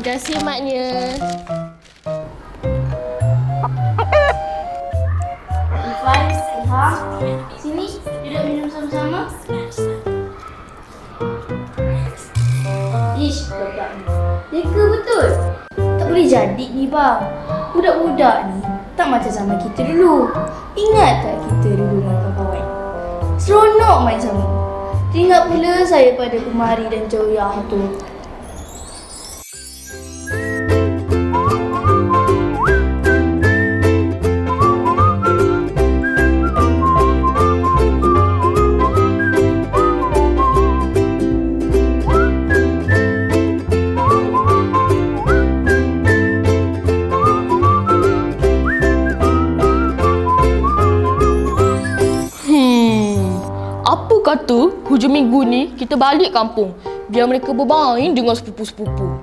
kasih maknya. Irfan, Ilham, sini duduk minum sama-sama. Ish, budak ni. Leka betul. Tak boleh jadi ni bang. Budak-budak ni tak macam zaman kita dulu. Ingat tak kita dulu dengan kawan-kawan? Seronok main sama. Teringat pula saya pada kemari dan Joyah tu. Apa kata hujung minggu ni kita balik kampung biar mereka bermain dengan sepupu-sepupu.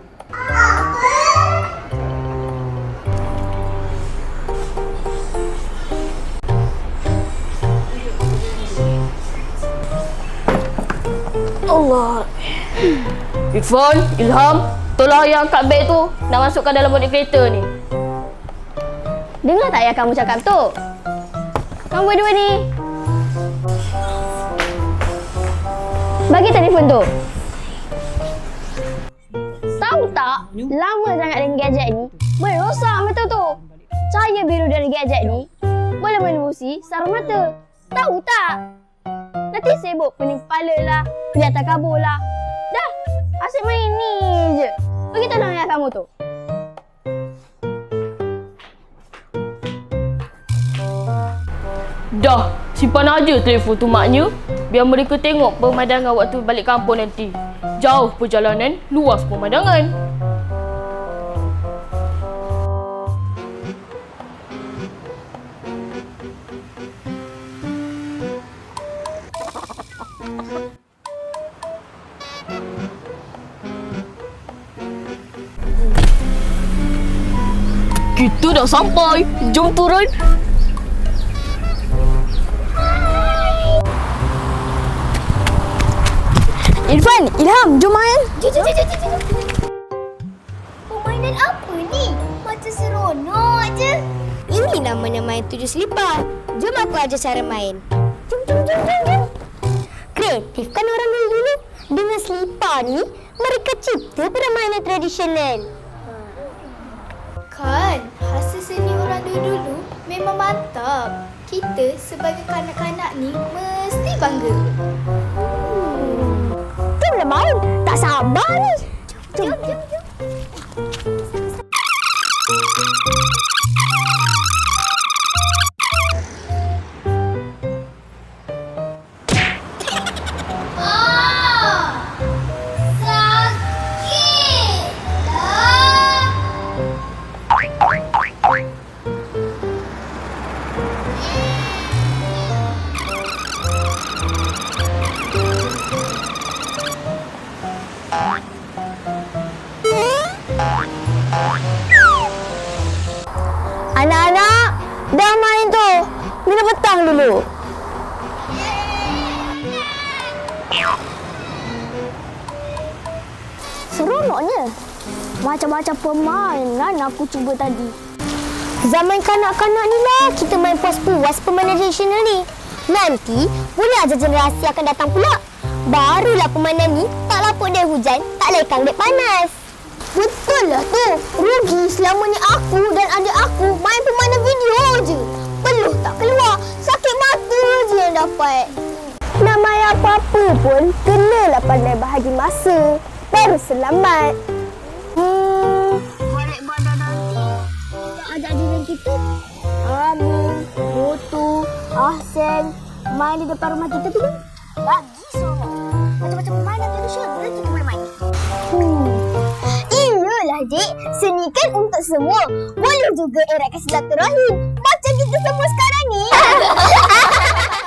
Allah. Irfan, Ilham, tolong ayah angkat beg tu. Nak masukkan dalam bonet kereta ni. Dengar tak ayah kamu cakap tu? Kamu berdua ni. Bagi telefon tu. Tahu tak, lama sangat dengan gadget ni, merosak mata tu. Cahaya biru dari gadget ni boleh menembusi saraf mata. Tahu tak? Nanti sibuk pening kepala lah, kelihatan kabur lah. Dah, asyik main ni je. Bagi tolong ayah kamu tu. Dah, simpan aja telefon tu maknya biar mereka tengok pemandangan waktu balik kampung nanti. Jauh perjalanan, luas pemandangan. Kita dah sampai. Jom turun. Irfan, Ilham, jom main. Jom, jom, jom, jom, jom. Permainan apa ni? Macam seronok je. Ini namanya main tujuh selipar. Jom aku ajar cara main. Jom, jom, jom, jom, jom. Kreatif kan orang dulu dulu? Dengan selipar ni, mereka cipta permainan tradisional. Kan, hasil seni orang dulu-dulu memang mantap. Kita sebagai kanak-kanak ni mesti bangga. Jom dah main. Tak sabar ni. Jom, jom, jom. Anak-anak, dah main tu. Minum petang dulu. Seronoknya. Macam-macam permainan aku cuba tadi. Zaman kanak-kanak ni lah kita main puas-puas permainan tradisional ni. Nanti boleh aja generasi akan datang pula. Barulah permainan ni tak lapuk dia hujan, tak lekang dia panas. Betul lah tu. Rugi selamanya aku dan adik aku main apa-apa pun, kenalah pandai bahagi masa. Baru selamat. Hmm, tak Ahsen, main di depan rumah kita tu kan? Lagi seronok. Macam-macam permainan tradisional boleh kita boleh main. Hmm. Iyalah, Dik. Seni kan untuk semua. Boleh juga eratkan silaturahim. Macam kita semua sekarang ni.